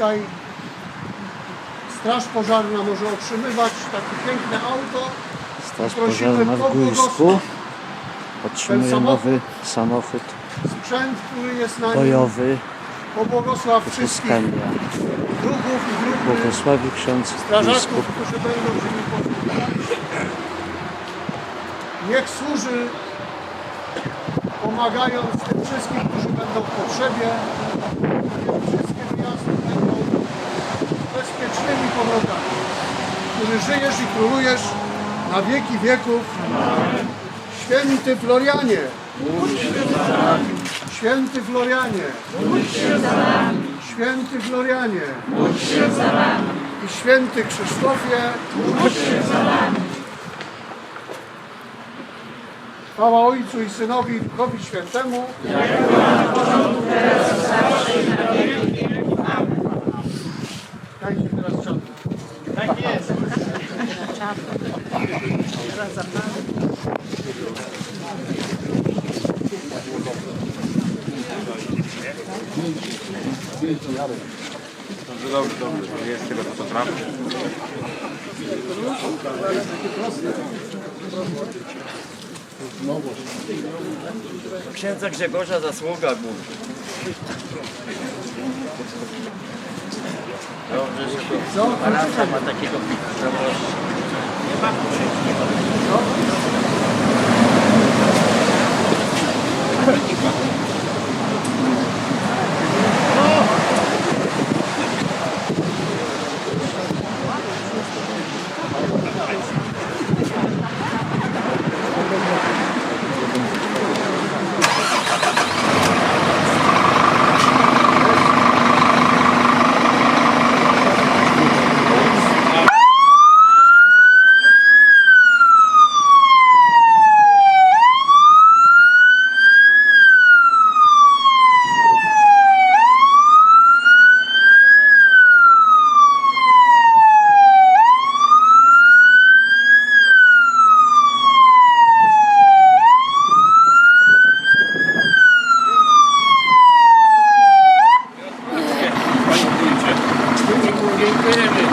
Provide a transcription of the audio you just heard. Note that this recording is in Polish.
dzisiaj Straż Pożarna może otrzymywać takie piękne auto. Straż Pożarna w. Gujsku otrzymuje Ten nowy samochód Sprzęt, który jest na bojowy pobłogosław wszystkich druhów i grupy Błogosławi ksiądz strażaków, którzy będą się posługiwać. Niech służy pomagając tym wszystkim, którzy będą w potrzebie. Który żyjesz i królujesz na wieki wieków. Święty Florianie. Święty Florianie. Święty Florianie. I święty Krzysztofie. Chwała Ojcu i Synowi i Duchowi Świętemu. Dajcie Dobrze, dobrze, dobrze. Jest tego, co potrafię. Księdza Grzegorza zasługa główna. Dobrze, że to Co? ma takiego proboszcza. Nie ma గెలిచిపోయిందండి